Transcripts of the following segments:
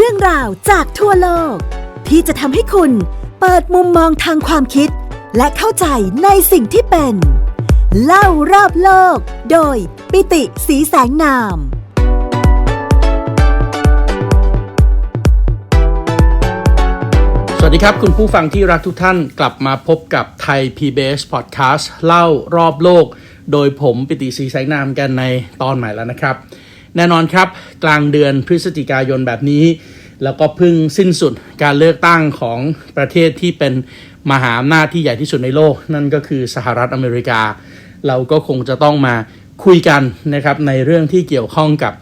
รื่องราวจากทั่วโลก ที่จะทำให้คุณเปิดมุมมองทางความคิด และเข้าใจในสิ่งที่เป็น เล่ารอบโลก โดยปิติสีแสงนาม สวัสดีครับ คุณผู้ฟังที่รักทุกท่านกลับมาพบกับไทย PBS Podcast เล่ารอบโลก โดยผมปิติศรีแสงนามกันในตอนใหม่แล้วนะครับ แน่นอนครับ กลางเดือนพฤศจิกายนแบบนี้ แล้วก็เพิ่งสิ้นสุดการเลือกตั้งของประเทศที่เป็นมหาอำนาจที่ใหญ่ที่สุดในโลก นั่นก็คือสหรัฐอเมริกา เราก็คงจะต้องมาคุยกันนะครับในเรื่องที่เกี่ยวข้องกับ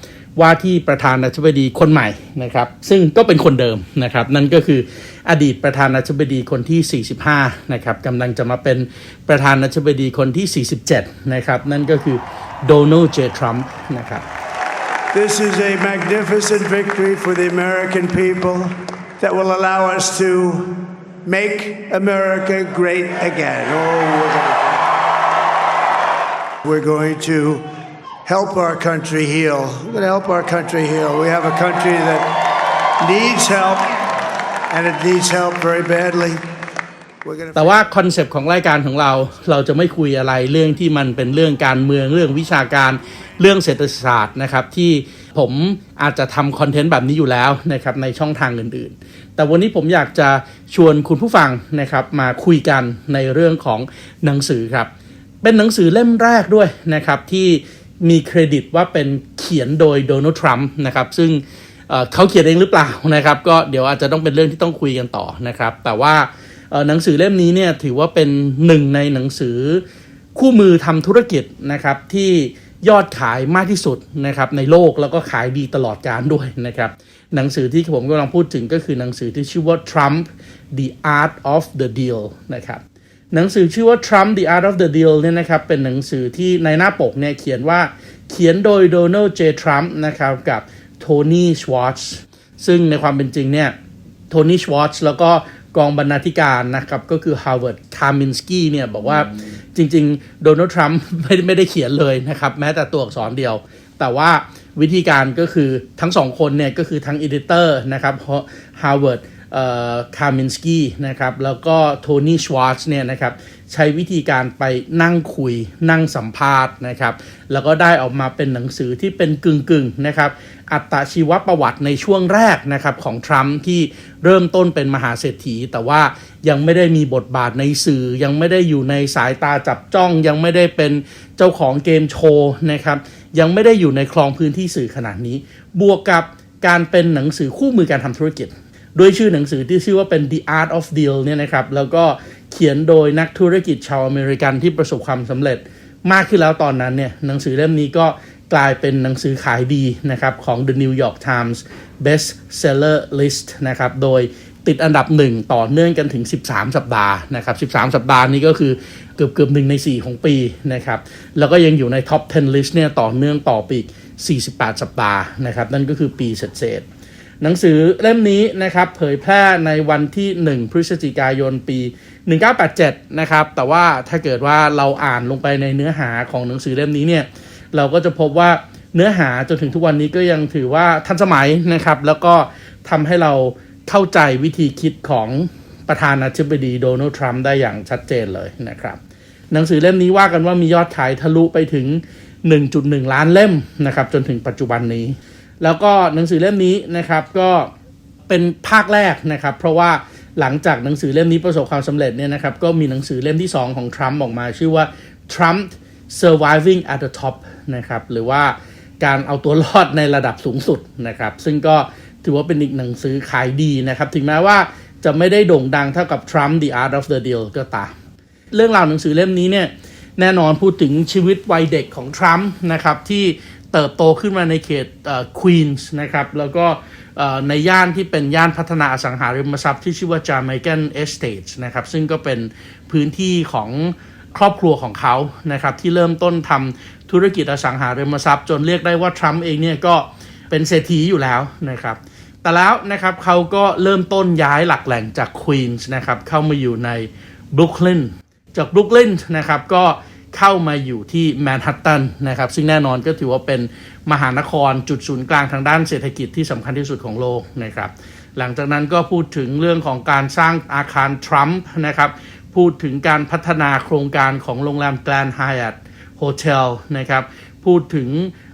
ว่าที่ประธานาธิบดีคนใหม่นะครับ ซึ่งก็เป็นคนเดิมนะครับ นั่นก็คืออดีตประธานาธิบดีคนที่ 45 นะครับกำลังจะมาเป็นประธานาธิบดีคนที่ 47 นะครับ นั่นก็คือโดนัลด์เจ ทรัมป์นะครับ This is a magnificent victory for the American people that will allow us to make America great again. Oh, we're going to help our country heal. We're going to help our country heal. We have a country that needs help, and it needs help very badly. แต่ว่าคอนเซปต์ของรายการของเราเราจะไม่คุยอะไรเรื่องที่มันเป็นเรื่องการเมืองเรื่องวิชาการเรื่องเศรษฐศาสตร์นะครับ ที่ผมอาจจะทำคอนเทนต์แบบนี้อยู่แล้วนะครับในช่องทางอื่นๆ แต่วันนี้ผมอยากจะชวนคุณผู้ฟังนะครับมาคุยกันในเรื่องของหนังสือครับ เป็นหนังสือเล่มแรกด้วยนะครับที่มีเครดิตว่าเป็นเขียนโดยโดนัลด์ทรัมป์นะครับซึ่งเเขาเขียนเองหรือเปล่านะครับ ก็เดี๋ยวอาจจะต้องเป็นเรื่องที่ต้องคุยกันต่อนะครับ แต่ว่า หนังสือเล่มนี้เนี่ยถือว่าเป็นหนึ่งในหนังสือคู่มือทำธุรกิจนะครับที่ยอดขายมากที่สุดนะครับในโลกแล้วก็ขายดีตลอดการด้วยนะครับหนังสือที่ผมกำลังพูดถึงก็คือหนังสือที่ชื่อว่า Trump the Art of the Deal นะครับหนังสือชื่อว่า Trump the Art of the Deal เนี่ยนะครับเป็นหนังสือที่ในหน้าปกเนี่ยเขียนว่าเขียนโดยโดนัลด์เจทรัมป์นะครับกับโทนี่ชวอตส์ซึ่งในความเป็นจริงเนี่ยโทนี่ชวอตส์แล้วก็ กองบรรณาธิการนะครับ ก็คือ Howard Kaminsky เนี่ยบอกว่าจริง ๆ โดนัลด์ทรัมป์ไม่ไม่ได้เขียนเลยนะครับ แม้แต่ตัวอักษรเดียว แต่ว่าวิธีการก็คือทั้งสองคนเนี่ย ก็คือทั้งอีดิเตอร์นะครับ Howard คามินสกี้นะครับ แล้วก็โทนี่ชวาร์ตเนี่ยนะครับ ใช้วิธีการไปนั่งคุยนั่งสัมภาษณ์นะครับ แล้วก็ได้ออกมาเป็นหนังสือที่เป็นกึ่งๆนะครับอัตชีวประวัติในช่วงแรกนะครับของทรัมป์ที่เริ่มต้นเป็นมหาเศรษฐี แต่ว่ายังไม่ได้มีบทบาทในสื่อ ยังไม่ได้อยู่ในสายตาจับจ้อง ยังไม่ได้เป็นเจ้าของเกมโชว์นะครับยังไม่ได้อยู่ในคลองพื้นที่สื่อขนาดนี้ บวกกับการเป็นหนังสือคู่มือการทำธุรกิจด้วยชื่อหนังสือที่ชื่อว่าเป็น The Art of Deal เนี่ยนะครับ แล้วก็ เขียนโดยนักธุรกิจชาวอเมริกันที่ประสบความสำเร็จมากขึ้นแล้วตอนนั้นเนี่ยหนังสือเล่มนี้ก็กลายเป็นหนังสือขายดีนะครับของ The New York Times Best Seller List นะครับโดยติดอันดับหนึ่งต่อเนื่องกันถึง 13 สัปดาห์นะครับ13 สัปดาห์นี้ก็คือเกือบเกือบหนึ่งใน 4 ของปีนะครับแล้วก็ยังอยู่ใน Top 10 List เนี่ยต่อเนื่องต่อปีก48 สัปดาห์นะครับนั่นก็คือปีเศษๆหนังสือเล่มนี้นะครับเผยแพร่ในวันที่ 1 พฤศจิกายนปี 1987 นะครับ แต่ว่าถ้าเกิดว่าเราอ่านลงไปในเนื้อหาของหนังสือเล่มนี้เนี่ย เราก็จะพบว่าเนื้อหาจนถึงทุกวันนี้ก็ยังถือว่าทันสมัยนะครับ แล้วก็ทำให้เราเข้าใจวิธีคิดของประธานาธิบดีโดนัลด์ทรัมป์ได้อย่างชัดเจนเลยนะครับ หนังสือเล่มนี้ว่ากันว่ามียอดขายทะลุไปถึง 1.1 ล้านเล่มนะครับ จนถึงปัจจุบันนี้ แล้วก็หนังสือเล่มนี้นะครับก็เป็นภาคแรกนะครับ เพราะว่า หลังจากหนังสือเล่มนี้ประสบความสำเร็จเนี่ยนะครับก็มีหนังสือเล่มที่ 2 ของทรัมป์ออกมา ชื่อว่า Trump Surviving at the Top นะครับหรือว่าการเอาตัวรอดในระดับสูงสุดนะครับซึ่งก็ถือว่าเป็นอีกหนังสือขายดีนะครับถึงแม้ว่าจะไม่ได้โด่งดังเท่ากับ Trump The Art of the Deal ก็ตาม เรื่องราวหนังสือเล่มนี้เนี่ยแน่นอนพูดถึงชีวิตวัยเด็กของทรัมป์นะครับที่เติบโตขึ้นมาในเขตควีนส์นะครับแล้วก็ ในย่านที่เป็นย่านพัฒนาอสังหาริมทรัพย์ที่ชื่อว่า Jamaican Estates นะครับ ซึ่งก็เป็นพื้นที่ของครอบครัวของเขานะครับ ที่เริ่มต้นทำธุรกิจอสังหาริมทรัพย์ จนเรียกได้ว่าทรัมป์เองเนี่ยก็เป็นเศรษฐีอยู่แล้วนะครับ แต่แล้วนะครับเขาก็เริ่มต้นย้ายหลักแหล่งจากควีนส์นะครับเข้ามาอยู่ในบรุกลินจากบรุกลินนะครับก็ เข้ามาอยู่ที่แมนฮัตตันนะครับซึ่งแน่นอนก็ถือว่าเป็นมหานครจุดศูนย์กลางทางด้านเศรษฐกิจที่สำคัญที่สุดของโลกนะครับหลังจากนั้นก็พูดถึงเรื่องของการสร้างอาคารทรัมป์นะครับพูดถึงการพัฒนาโครงการของโรงแรมแกรนด์ไฮแอทโฮเทลนะครับพูดถึง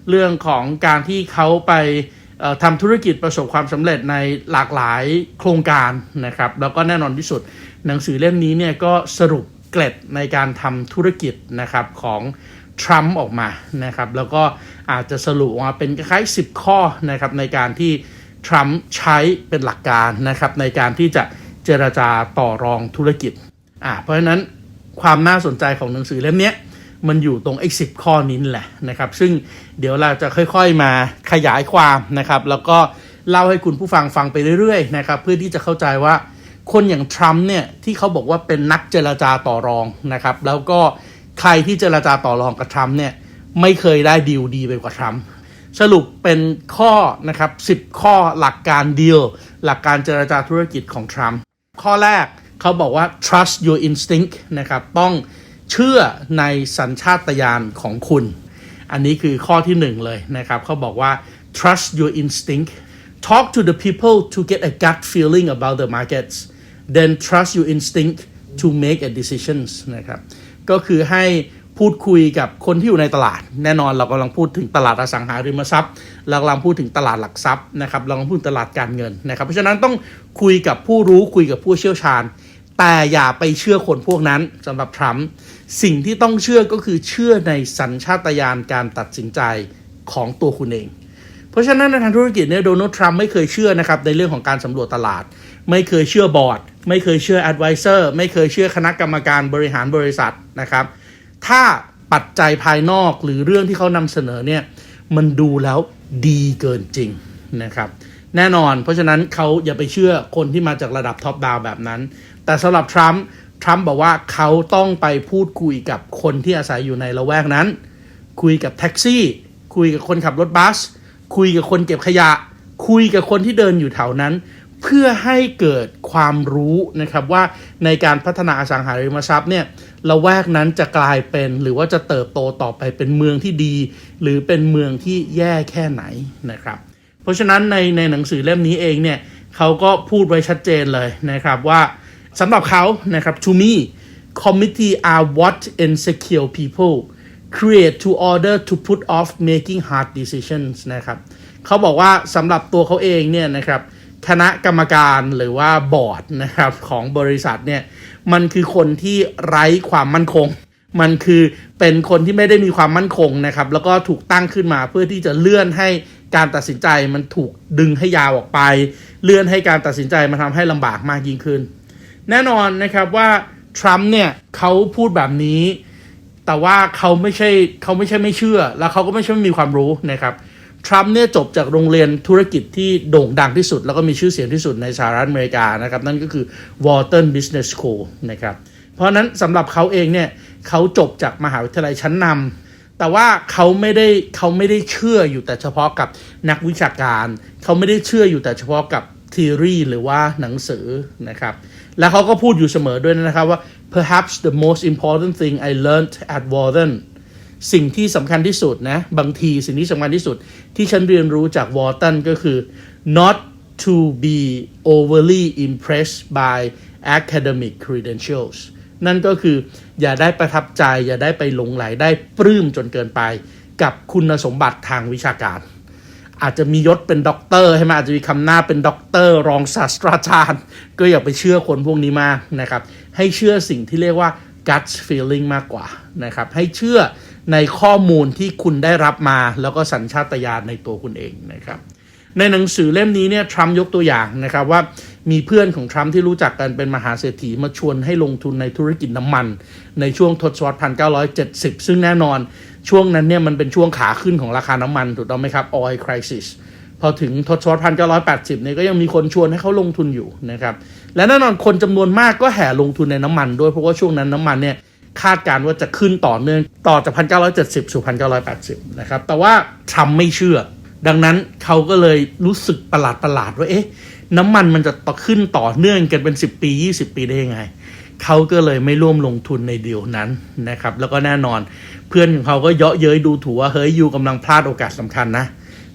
เรื่องของการที่เขาไปทำธุรกิจประสบความสำเร็จในหลากหลายโครงการนะครับแล้วก็แน่นอนที่สุด หนังสือเล่มนี้เนี่ยก็สรุป เกล็ดในการทำธุรกิจนะครับของทรัมป์ออกมานะครับ แล้วก็อาจจะสรุปออกมาเป็นคล้ายๆ10 ข้อนะครับในการที่ทรัมป์ใช้เป็นหลักการนะครับในการที่จะเจรจาต่อรองธุรกิจอ่าเพราะฉะนั้นความน่าสนใจของหนังสือเล่มนี้มันอยู่ตรงไอ้สิข้อนี้แหละนะครับ ซึ่งเดี๋ยวเราจะค่อยๆมาขยายความนะครับ แล้วก็เล่าให้คุณผู้ฟังฟังไปเรื่อยๆนะครับ เพื่อที่จะเข้าใจว่า คนอย่างทรัมป์เนี่ยที่เขาบอกว่าเป็นนักเจรจาต่อรองนะครับ แล้วก็ใครที่เจรจาต่อรองกับทรัมป์เนี่ยไม่เคยได้ดีลดีไปกว่าทรัมป์สรุปเป็นข้อนะครับ 10 ข้อหลักการดีลหลักการเจรจาธุรกิจของทรัมป์ข้อแรกเขาบอกว่า trust your instinct นะครับ ต้องเชื่อในสัญชาตญาณของคุณ อันนี้คือข้อที่หนึ่งเลยนะครับเขาบอกว่า trust your instinct talk to the people to get a gut feeling about the markets then trust your instinct to make a decisions นะครับก็คือให้พูดคุยกับคนที่อยู่ในตลาด แน่นอนเรากำลังพูดถึงตลาดอสังหาริมทรัพย์เรากำลังพูดถึงตลาดหลักทรัพย์นะครับเรากำลังพูดตลาดการเงินนะครับเพราะฉะนั้นต้องคุยกับผู้รู้คุยกับผู้เชี่ยวชาญ แต่อย่าไปเชื่อคนพวกนั้นสำหรับทรัมป์สิ่งที่ต้องเชื่อก็คือเชื่อในสัญชาตญาณการตัดสินใจของตัวคุณเอง เพราะฉะนั้นในทางธุรกิจเนี่ยโดนัลด์ทรัมป์ไม่เคยเชื่อนะครับในเรื่องของการสำรวจตลาด ไม่เคยเชื่อบอร์ด ไม่เคยเชื่อแอดไวเซอร์ไม่เคยเชื่อคณะกรรมการบริหารบริษัทนะครับ ถ้าปัจจัยภายนอกหรือเรื่องที่เขานำเสนอเนี่ยมันดูแล้วดีเกินจริงนะครับ แน่นอน เพราะฉะนั้นเขาอย่าไปเชื่อคนที่มาจากระดับท็อปดาวแบบนั้น แต่สำหรับทรัมป์ทรัมป์บอกว่าเขาต้องไปพูดคุยกับคนที่อาศัยอยู่ในละแวกนั้น คุยกับแท็กซี่ คุยกับคนขับรถบัส คุยกับคนเก็บขยะ คุยกับคนที่เดินอยู่แถวนั้น เพื่อให้เกิดความรู้นะครับว่าในการพัฒนาอสังหาริมทรัพย์เนี่ยละแวกนั้นจะกลายเป็นหรือว่าจะเติบโตต่อไปเป็นเมืองที่ดี หรือเป็นเมืองที่แย่แค่ไหนนะครับ เพราะฉะนั้นในในหนังสือเล่มนี้เองเนี่ยเขาก็พูดไว้ชัดเจนเลยนะครับว่าสำหรับเขานะครับ to me committee are what insecure people create to order to put off making hard decisions นะครับเขาบอกว่าสำหรับตัวเขาเองเนี่ยนะครับ คณะกรรมการหรือว่าบอร์ดนะครับของบริษัทเนี่ยมันคือคนที่ไร้ความมั่นคง มันคือเป็นคนที่ไม่ได้มีความมั่นคงนะครับ แล้วก็ถูกตั้งขึ้นมาเพื่อที่จะเลื่อนให้การตัดสินใจมันถูกดึงให้ยาวออกไป เลื่อนให้การตัดสินใจมันทำให้ลำบากมากยิ่งขึ้น แน่นอนนะครับว่าทรัมป์เนี่ยเขาพูดแบบนี้ แต่ว่าเขาไม่ใช่เขาไม่ใช่ไม่เชื่อ แล้วเขาก็ไม่ใช่ไม่มีความรู้นะครับ ทรัมป์เนี่ยจบจากโรงเรียนธุรกิจที่โด่งดังที่สุด แล้วก็มีชื่อเสียงที่สุดในสหรัฐอเมริกานะครับ นั่นก็คือ Wharton Business School นะครับ เพราะนั้นสำหรับเขาเองเนี่ยเขาจบจากมหาวิทยาลัยชั้นนำแต่ว่าเขาไม่ได้เขาไม่ได้เชื่ออยู่แต่เฉพาะกับนักวิชาการ เขาไม่ได้เชื่ออยู่แต่เฉพาะกับทีรีหรือว่าหนังสือนะครับ แล้วเขาก็พูดอยู่เสมอด้วยนะครับว่า perhaps the most important thing I learned at Wharton สิ่งที่สำคัญที่สุดนะ บางทีสิ่งที่สำคัญที่สุด ที่ฉันเรียนรู้จากวอร์ตันก็คือ not to be overly impressed by academic credentials นั่นก็คืออย่าได้ประทับใจ อย่าได้ไปหลงไหลได้ปลื้มจนเกินไป กับคุณสมบัติทางวิชาการ อาจจะมียศเป็นด็อกเตอร์ใช่ไหมอาจจะมีคำหน้าเป็นด็อกเตอร์รองศาสตราจารย์ ก็อย่าไปเชื่อคนพวกนี้มากนะครับ ให้เชื่อสิ่งที่เรียกว่า gut feeling มากกว่านะครับ ให้เชื่อ ในข้อมูลที่คุณได้รับมา แล้วก็สัญชาตญาณในตัวคุณเองนะครับ ในหนังสือเล่มนี้เนี่ยทรัมป์ยกตัวอย่างนะครับว่ามีเพื่อนของทรัมป์ที่รู้จักกันเป็นมหาเศรษฐีมาชวนให้ลงทุนในธุรกิจน้ำมัน ในช่วงทศวรรษ 1970 ซึ่งแน่นอนช่วงนั้นเนี่ยมันเป็นช่วงขาขึ้นของราคาน้ำมันถูกต้องไหมครับ oil crisis พอถึงทศวรรษ 1980 เนี่ยก็ยังมีคนชวนให้เขาลงทุนอยู่นะครับ และแน่นอนคนจำนวนมากก็แห่ลงทุนในน้ำมันด้วยเพราะว่าช่วงนั้นน้ำมันเนี่ย คาดการณ์ว่าจะขึ้นต่อเนื่องต่อจาก 1970 สู่ 1980 นะครับ แต่ว่าทรัมไม่เชื่อ ดังนั้นเขาก็เลยรู้สึกประหลาดประหลาดว่าเอ๊ะ น้ำมันมันจะต่อขึ้นต่อเนื่องกันเป็น 10 ปี 20 ปีได้ยังไง เขาก็เลยไม่ร่วมลงทุนในเดีลนั้นนะครับ แล้วก็แน่นอนเพื่อนของเขาก็เยาะเย้ยดูถูกว่าเฮ้ยยูกำลังพลาดโอกาสสำคัญนะ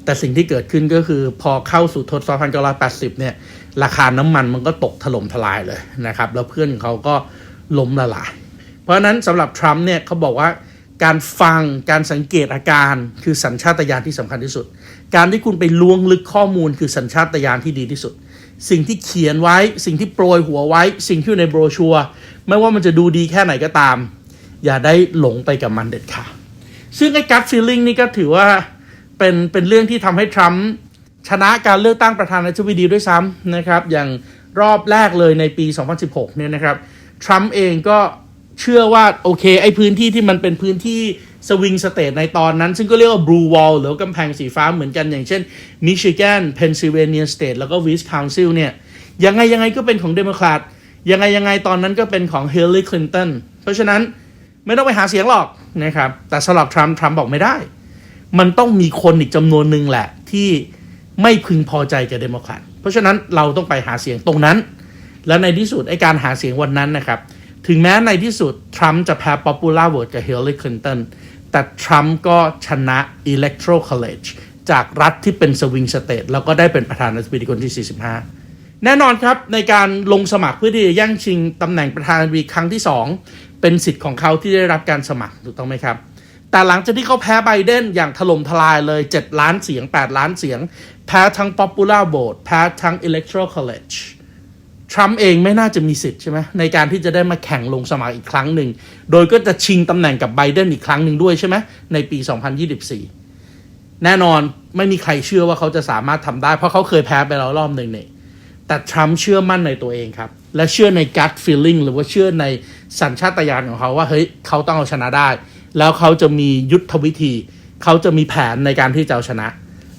แต่สิ่งที่เกิดขึ้นก็คือพอเข้าสู่ทศวรรษ1980 เนี่ย ราคาน้ำมันมันก็ตกถล่มทลายเลยนะครับ แล้วเพื่อนของเขาก็ล้มละลาย ราะนั้นสำหรับทรัมป์เนี่ยเขาบอกว่าการฟังการสังเกตอาการคือสัญชาตญาณที่สำคัญที่สุด การที่คุณไปล้วงลึกข้อมูลคือสัญชาตญาณที่ดีที่สุด สิ่งที่เขียนไว้ สิ่งที่โปรยหัวไว้ สิ่งที่อยู่ในโบรชัวร์ไม่ว่ามันจะดูดีแค่ไหนก็ตาม อย่าได้หลงไปกับมันเด็ดขาดซึ่งไอ้กั t ฟีลลิ่งนี่ก็ถือว่าเป็นเป็นเรื่องที่ทำให้ทรัมป์ชนะการเลือกตั้งประธานาธิบดีด้วยซ้ำนะครับ อย่างรอบแรกเลยในปี 2016 เนี่ยนะครับทรัมป์เองก็ เชื่อว่าโอเค ไอ้พื้นที่ที่มันเป็นพื้นที่สวิงสเตทในตอนนั้น ซึ่งก็เรียกว่าบลูวอลหรือกำแพงสีฟ้าเหมือนกันอย่างเช่นมิชิแกนเพนซิลเวเนียสเตทแล้วก็วิสคอนซิลเนี่ยยังไงยังไงก็เป็นของเดโมแครตยังไงยังไงตอนนั้นก็เป็นของเฮเล y คลินตันเพราะฉะนั้นไม่ต้องไปหาเสียงหรอกนะครับแต่สำหรับทรัมป์ทรัมป์บอกไม่ได้ มันต้องมีคนอีกจำนวนหนึ่งแหละที่ไม่พึงพอใจกับเดโมแครตเพราะฉะนั้นเราต้องไปหาเสียงตรงนั้น แล้วในที่สุดไอ้การหาเสียงวันนั้นนะครับ ถึงแม้ในที่สุด ทรัมป์จะแพ้ popular vote กับเฮเล y คลินตันแต่ทรัมป์ก็ชนะ electoral college จากรัฐที่เป็นสวิงสเตทแล้วก็ได้เป็นประธานาธิบดีคนที่ 45 แน่นอนครับในการลงสมัครเพื่อที่จะแย่งชิงตำแหน่งประธานาธิบดีครั้งที่ 2 เป็นสิทธิ์ของเขาที่ได้รับการสมัครถูกต้องไหมครับ แต่หลังจากที่เขาแพ้ไบเดนอย่างถล่มทลายเลย 7 ล้านเสียง 8 ล้านเสียง แพ้ทั้ง popular vote แพ้ทั้ง electoral college ทรัมป์เองไม่น่าจะมีสิทธิ์ใช่ไหมในการที่จะได้มาแข่งลงสมัครอีกครั้งหนึ่ง โดยก็จะชิงตำแหน่งกับไบเดนอีกครั้งหนึ่งด้วยใช่ไหมในปี 2024 แน่นอนไม่มีใครเชื่อว่าเขาจะสามารถทำได้ เพราะเขาเคยแพ้ไปแล้วรอบหนึ่งเนี่ยแต่ทรัมป์เชื่อมั่นในตัวเองครับ และเชื่อใน gut feeling หรือว่าเชื่อในสัญชาตญาณของเขาว่าเฮ้ยเขาต้องเอาชนะได้ แล้วเขาจะมียุทธวิธี เขาจะมีแผนในการที่จะเอาชนะ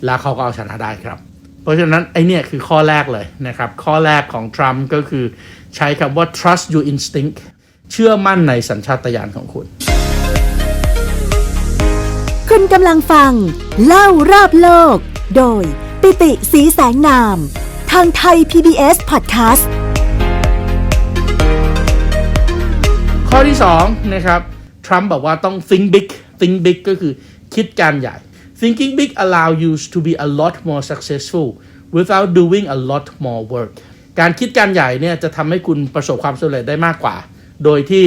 แล้วเขาก็เอาชนะได้ครับ เพราะฉะนั้นไอเนี่ยคือข้อแรกเลยนะครับ ข้อแรกของทรัมป์ก็คือใช้คำว่า trust your instinct เชื่อมั่นในสัญชาตญาณของคุณ คุณกำลังฟัง เล่ารอบโลก โดยปิติสีแสงนาม ทางไทย PBS Podcast ข้อที่2นะครับทรัมป์บอกว่าต้อง think big think big ก็คือคิดการใหญ่ thinking big allow you to be a lot more successful without doing a lot more work การคิดการใหญ่เนี่ยจะทำให้คุณประสบความสำเร็จได้มากกว่า โดยที่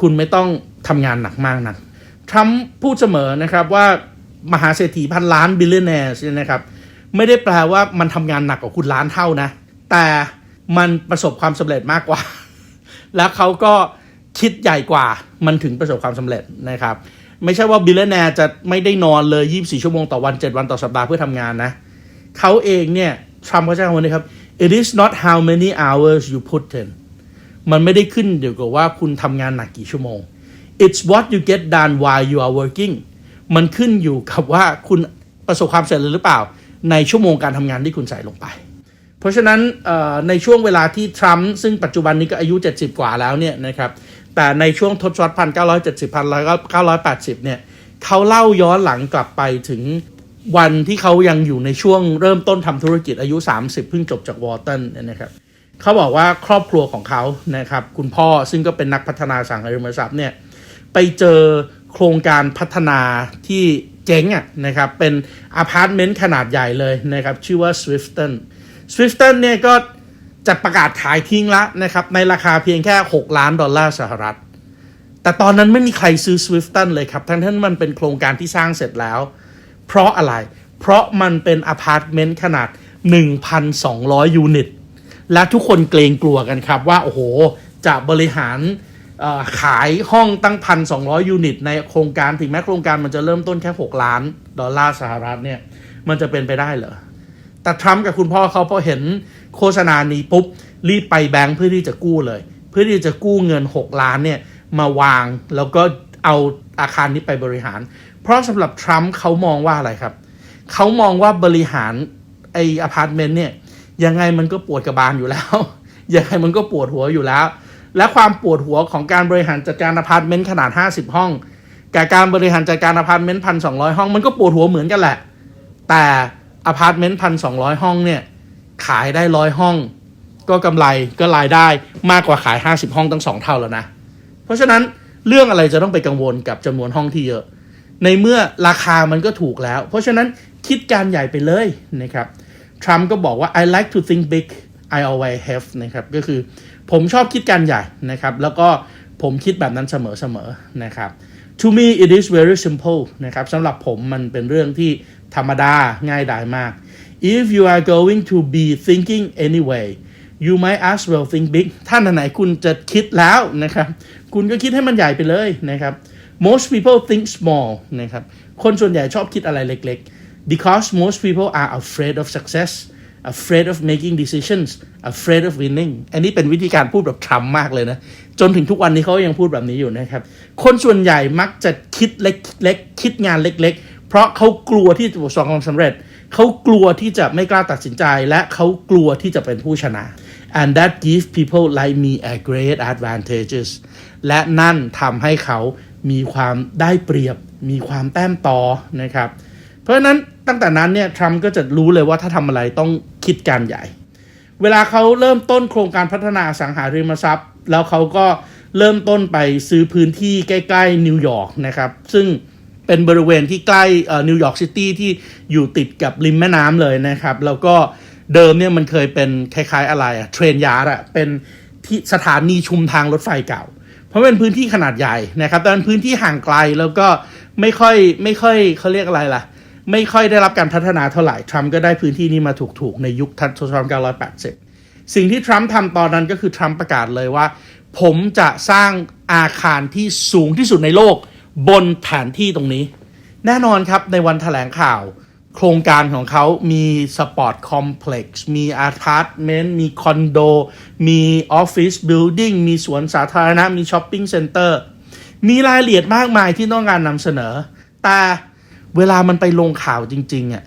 คุณไม่ต้องทำงานหนักมากนักทรัมป์พูดเสมอนะครับว่ามหาเศรษฐีพันล้านบิลเลนเนอร์นะครับไม่ได้แปลว่ามันทำงานหนักกว่าคุณล้านเท่านะ แต่มันประสบความสำเร็จมากกว่า แล้วเขาก็คิดใหญ่กว่ามันถึงประสบความสำเร็จนะครับ ไม่ใช่ว่าบิลเลนแนร์จะไม่ได้นอนเลย 24 ชั่วโมงต่อวัน 7 วันต่อสัปดาห์เพื่อทำงานนะ เขาเองเนี่ยทรัมป์เขาใช้คำนี้ครับ it is not how many hours you put in มันไม่ได้ขึ้นเดี๋ยวกับว่าคุณทำงานหนักกี่ชั่วโมง it's what you get done while you are working มันขึ้นอยู่กับว่าคุณประสบความสำเร็จหรือเปล่า ในชั่วโมงการทำงานที่คุณใส่ลงไป เพราะฉะนั้นในช่วงเวลาที่ทรัมป์ซึ่งปัจจุบันนี้ก็อายุ 70 กว่าแล้วเนี่ยนะครับ แต่ในช่วงทศวรรษพันเก้าร้อยเจ็ดสิบพันเก้าร้อยแปดสิบเนี่ยเขาเล่าย้อนหลังกลับไปถึงวันที่เขายังอยู่ในช่วงเริ่มต้นทำธุรกิจอายุ 30 เพิ่งจบจากวอร์ตันนะครับเขาบอกว่าครอบครัวของเขานะครับคุณพ่อซึ่งก็เป็นนักพัฒนาสังหาริมทรัพย์เนี่ยไปเจอโครงการพัฒนาที่เจ๋งอะนะครับเป็นอพาร์ตเมนต์ขนาดใหญ่เลยนะครับชื่อว่า Swifton Swifton เนี่ยก็ จะประกาศขายทิ้งละนะครับ ในราคาเพียงแค่ 6 ล้านดอลลาร์สหรัฐ แต่ตอนนั้นไม่มีใครซื้อ Swifton เลยครับ ทั้งที่มันเป็นโครงการที่สร้างเสร็จแล้ว เพราะอะไร เพราะมันเป็นอพาร์ตเมนต์ขนาด 1,200 ยูนิต และทุกคนเกรงกลัวกันครับว่า โอ้โห จะบริหารขายห้องตั้งพันสองยูนิต ในโครงการถึงแม้โครงการมันจะเริ่มต้นแค่ 6 ล้านดอลลาร์สหรัฐเนี่ยมันจะเป็นไปได้เหรอแต่ทรัมป์กับคุณพ่อเขาพอเห็น โฆษณานี้ปุ๊บรีบไปแบงค์เพื่อที่จะกู้เลย เพื่อที่จะกู้เงิน 6 ล้านเนี่ยมาวางแล้วก็เอาอาคารนี้ไปบริหาร เพราะสำหรับทรัมป์เขามองว่าอะไรครับ เขามองว่าบริหารไออพาร์ตเมนต์เนี่ยยังไงมันก็ปวดกระบาลอยู่แล้ว ยังไงมันก็ปวดหัวอยู่แล้ว และความปวดหัวของการบริหารจัดการอพาร์ตเมนต์ขนาด 50 ห้องกับการบริหารจัดการอพาร์ตเมนต์พันสองห้อง มันก็ปวดหัวเหมือนกันแหละ แต่อพาร์ตเมนต์พันสองห้องเนี่ย ขายได้ร้อยห้อง ก็กำไรก็รายได้มากกว่าขาย 50 ห้องตั้งสองเท่าแล้วนะ เพราะฉะนั้นเรื่องอะไรจะต้องไปกังวลกับจำนวนห้องที่เยอะ ในเมื่อราคามันก็ถูกแล้ว เพราะฉะนั้นคิดการใหญ่ไปเลยนะครับทรัมป์ก็บอกว่า I like to think big I always have นะครับก็คือผมชอบคิดการใหญ่นะครับ แล้วก็ผมคิดแบบนั้นเสมอๆนะครับ to me it is very simple นะครับสำหรับผมมันเป็นเรื่องที่ธรรมดาง่ายดายมาก if you are going to be thinking anyway you might as well think big ถ้าไหนคุณจะคิดแล้วนะครับ คุณก็คิดให้มันใหญ่ไปเลยนะครับ most people think small นะครับ คนส่วนใหญ่ชอบคิดอะไรเล็กๆ because most people are afraid of success afraid of making decisions afraid of winning อันนี้เป็นวิธีการพูดแบบทรัมป์มากเลยนะ จนถึงทุกวันนี้เขายังพูดแบบนี้อยู่นะครับ คนส่วนใหญ่มักจะคิดเล็กๆ คิดงานเล็กๆ เพราะเขากลัวที่จะประสบความสำเร็จ เขากลัวที่จะไม่กล้าตัดสินใจ และเขากลัวที่จะเป็นผู้ชนะ and that gives people like me a great advantages และนั่นทำให้เขามีความได้เปรียบ มีความแต้มต่อนะครับ เพราะนั้นตั้งแต่นั้นเนี่ยทรัมป์ก็จะรู้เลยว่าถ้าทำอะไรต้องคิดการใหญ่ เวลาเขาเริ่มต้นโครงการพัฒนาสังหาริมทรัพย์ แล้วเขาก็เริ่มต้นไปซื้อพื้นที่ใกล้ ๆ นิวยอร์กนะครับ ซึ่ง เป็นบริเวณที่ใกล้นิวยอร์กซิตี้ที่อยู่ติดกับริมแม่น้ำเลยนะครับ แล้วก็เดิมเนี่ยมันเคยเป็นคล้ายๆอะไรอะเทรนยาร์อะเป็นที่สถานีชุมทางรถไฟเก่า เพราะเป็นพื้นที่ขนาดใหญ่นะครับแต่เป็นพื้นที่ห่างไกลแล้วก็ไม่ค่อยไม่ค่อยเขาเรียกอะไรล่ะ ไม่ค่อยได้รับการพัฒนาเท่าไหร่ ทรัมป์ก็ได้พื้นที่นี้มาถูกๆ ในยุคทัศทรัมป์980 สิ่งที่ทรัมป์ทำตอนนั้นก็คือทรัมป์ประกาศเลยว่า ผมจะสร้างอาคารที่สูงที่สุดในโลก บนแผนที่ตรงนี้ แน่นอนครับในวันแถลงข่าว โครงการของเขามีสปอร์ตคอมเพล็กซ์มีอาพาร์ตเมนต์มีคอนโด มีออฟฟิศบิลดิ่งมีสวนสาธารณะ มีช้อปปิ้งเซ็นเตอร์มีรายละเอียดมากมายที่ต้องการนำเสนอ แต่เวลามันไปลงข่าวจริงๆอะ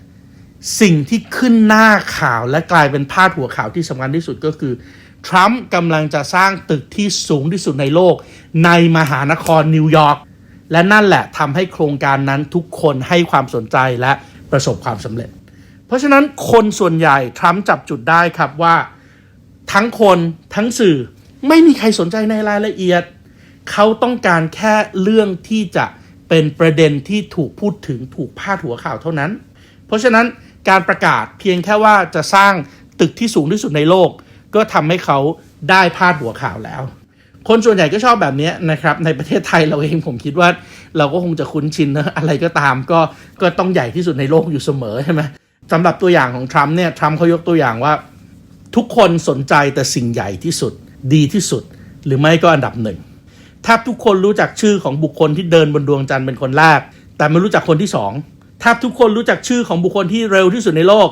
สิ่งที่ขึ้นหน้าข่าวและกลายเป็นพาดหัวข่าวที่สำคัญที่สุดก็คือ ทรัมป์กำลังจะสร้างตึกที่สูงที่สุดในโลก ในมหานครนิวยอร์ก และนั่นแหละทำให้โครงการนั้นทุกคนให้ความสนใจและประสบความสำเร็จ เพราะฉะนั้นคนส่วนใหญ่ทรัมป์จับจุดได้ครับว่า ทั้งคนทั้งสื่อไม่มีใครสนใจในรายละเอียด เขาต้องการแค่เรื่องที่จะเป็นประเด็นที่ถูกพูดถึงถูกพาดหัวข่าวเท่านั้น เพราะฉะนั้นการประกาศเพียงแค่ว่าจะสร้างตึกที่สูงที่สุดในโลก ก็ทำให้เขาได้พาดหัวข่าวแล้ว คนส่วนใหญ่ก็ชอบแบบนี้นะครับ ในประเทศไทยเราเองผมคิดว่า เราก็คงจะคุ้นชินนะอะไรก็ตามก็ก็ต้องใหญ่ที่สุดในโลกอยู่เสมอใช่ไหมสำหรับตัวอย่างของทรัมป์เนี่ยทรัมป์เขายกตัวอย่างว่า ทุกคนสนใจแต่สิ่งใหญ่ที่สุด ดีที่สุด หรือไม่ก็อันดับหนึ่งถ้าทุกคนรู้จักชื่อของบุคคลที่เดินบนดวงจันทร์เป็นคนแรก แต่ไม่รู้จักคนที่สองถ้าทุกคนรู้จักชื่อของบุคคลที่เร็วที่สุดในโลก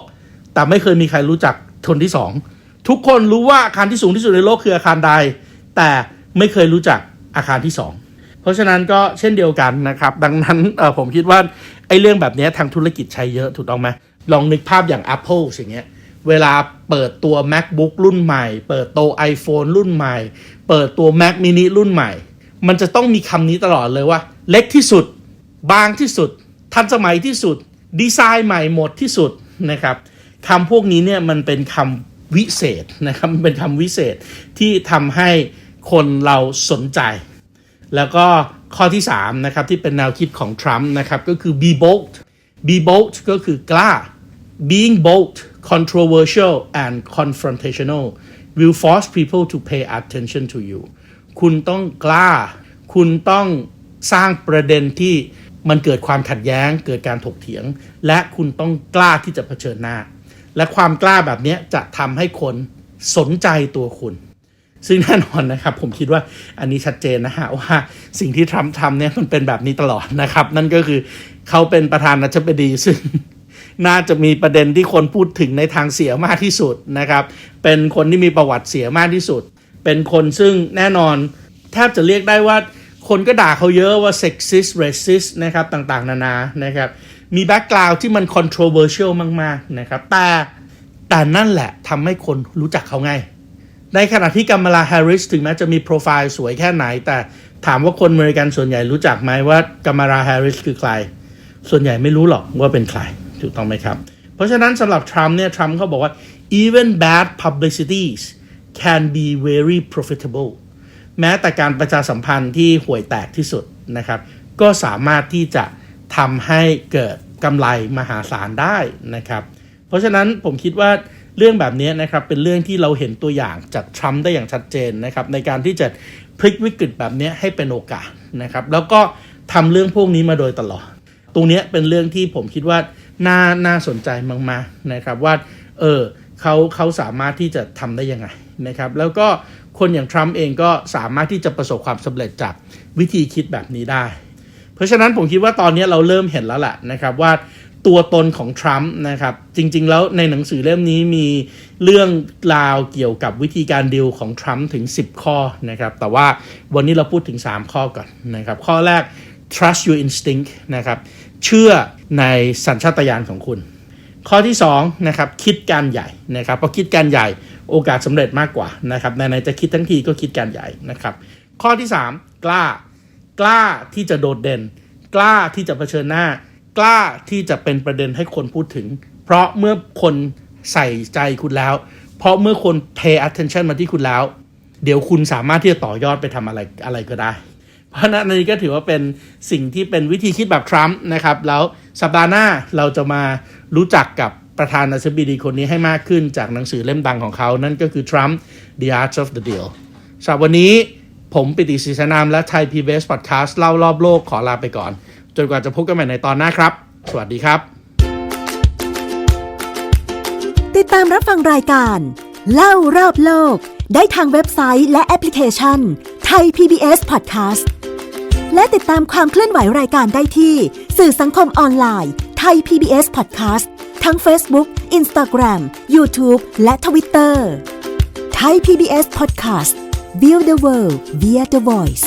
แต่ไม่เคยมีใครรู้จักคนที่สองทุกคนรู้ว่าอาคารที่สูงที่สุดในโลกคืออาคารใด แต่ ไม่เคยรู้จักอาคารที่สองเพราะฉะนั้นก็เช่นเดียวกันนะครับ ดังนั้นผมคิดว่าไอ้เรื่องแบบนี้ทางธุรกิจใช้เยอะถูกต้องไหมลองนึกภาพอย่าง Apple อย่างเงี้ยเวลาเปิดตัว MacBook รุ่นใหม่ เปิดตัว iPhone รุ่นใหม่ เปิดตัว Mac mini รุ่นใหม่ มันจะต้องมีคำนี้ตลอดเลยว่า เล็กที่สุด บางที่สุด ทันสมัยที่สุด ดีไซน์ใหม่หมดที่สุดนะครับคำพวกนี้เนี่ยมันเป็นคำวิเศษนะครับมันเป็นคำวิเศษที่ทำให้ คนเราสนใจ แล้วก็ข้อที่ 3 นะครับ ที่เป็นแนวคิดของทรัมป์นะครับ ก็คือ be bold be bold ก็คือกล้า being bold controversial and confrontational will force people to pay attention to you คุณต้องกล้า คุณต้องสร้างประเด็นที่มันเกิดความขัดแย้ง เกิดการถกเถียง และคุณต้องกล้าที่จะเผชิญหน้า และความกล้าแบบนี้จะทำให้คนสนใจตัวคุณ ซึ่งแน่นอนนะครับ ผมคิดว่าอันนี้ชัดเจนนะฮะว่าสิ่งที่ทรัมป์ทำเนี่ยมันเป็นแบบนี้ตลอดนะครับ นั่นก็คือเขาเป็นประธานาธิบดีซึ่งน่าจะมีประเด็นที่คนพูดถึงในทางเสียมากที่สุดนะครับ เป็นคนที่มีประวัติเสียมากที่สุด เป็นคนซึ่งแน่นอนแทบจะเรียกได้ว่าคนก็ด่าเขาเยอะว่า sexist racist นะครับต่างๆ นานานะครับ มีแบ็กกราวด์ที่มัน controversial มาก ๆ นะครับ แต่แต่นั่นแหละทำให้คนรู้จักเขาไง ในขณะที่กัมลาแฮร์ริสถึงแม้จะมีโปรไฟล์สวยแค่ไหน แต่ถามว่าคนอเมริกันส่วนใหญ่รู้จักไหมว่ากัมลาแฮร์ริสคือใคร ส่วนใหญ่ไม่รู้หรอกว่าเป็นใครถูกต้องไหมครับ เพราะฉะนั้นสำหรับทรัมป์เนี่ยทรัมป์เขาบอกว่า even bad publicities can be very profitable แม้แต่การประชาสัมพันธ์ที่ห่วยแตกที่สุดนะครับ ก็สามารถที่จะทำให้เกิดกำไรมหาศาลได้นะครับ เพราะฉะนั้นผมคิดว่า เรื่องแบบนี้นะครับเป็นเรื่องที่เราเห็นตัวอย่างจากทรัมป์ได้อย่างชัดเจนนะครับในการที่จะพลิกวิกฤตแบบนี้ให้เป็นโอกาสนะครับแล้วก็ทำเรื่องพวกนี้มาโดยตลอด ตรงนี้เป็นเรื่องที่ผมคิดว่าน่าน่าสนใจมากๆนะครับว่าเออเขาเขาสามารถที่จะทำได้ยังไงนะครับแล้วก็คนอย่างทรัมป์เองก็สามารถที่จะประสบความสำเร็จจากวิธีคิดแบบนี้ได้ เพราะฉะนั้นผมคิดว่าตอนนี้เราเริ่มเห็นแล้วแหละนะครับว่า ตัวตนของทรัมป์นะครับ จริงๆ แล้วในหนังสือเล่มนี้มีเรื่องราวเกี่ยวกับวิธีการดีลของทรัมป์ถึง 10 ข้อนะครับ แต่ว่าวันนี้เราพูดถึง 3 ข้อก่อนนะครับ ข้อแรก trust your instinct นะครับ เชื่อในสัญชาตญาณของคุณ ข้อที่2นะครับคิดการใหญ่นะครับพราะคิดการใหญ่โอกาสสำเร็จมากกว่านะครับไหนๆจะคิดทั้งทีก็คิดการใหญ่นะครับ ข้อที่ 3 กล้ากล้าที่จะโดดเด่น กล้าที่จะเผชิญหน้า กล้าที่จะเป็นประเด็นให้คนพูดถึง เพราะเมื่อคนใส่ใจคุณแล้ว เพราะเมื่อคน pay attention มาที่คุณแล้ว เดี๋ยวคุณสามารถที่จะต่อยอดไปทำอะไรอะไรก็ได้ เพราะนั้นอันนี้ก็ถือว่าเป็นสิ่งที่เป็นวิธีคิดแบบทรัมป์นะครับ แล้วสัปดาห์หน้าเราจะมารู้จักกับประธานาธิบดีคนนี้ให้มากขึ้นจากหนังสือเล่มดังของเขา นั่นก็คือ Trump The Art of the Deal สำหรับวันนี้ผมปิติศรีชนามและไทย PBS Podcast เล่ารอบโลกขอลาไปก่อน จนกว่าจะพบกันใหม่ในตอนหน้าครับ สวัสดีครับ ติดตามรับฟังรายการ เล่ารอบโลก ได้ทางเว็บไซต์และแอปพลิเคชันไทย PBS Podcast และติดตามความเคลื่อนไหวรายการได้ที่ สื่อสังคมออนไลน์ไทย PBS Podcast ทั้ง Facebook, Instagram, YouTube และ Twitter ไทย PBS Podcast View the world via the voice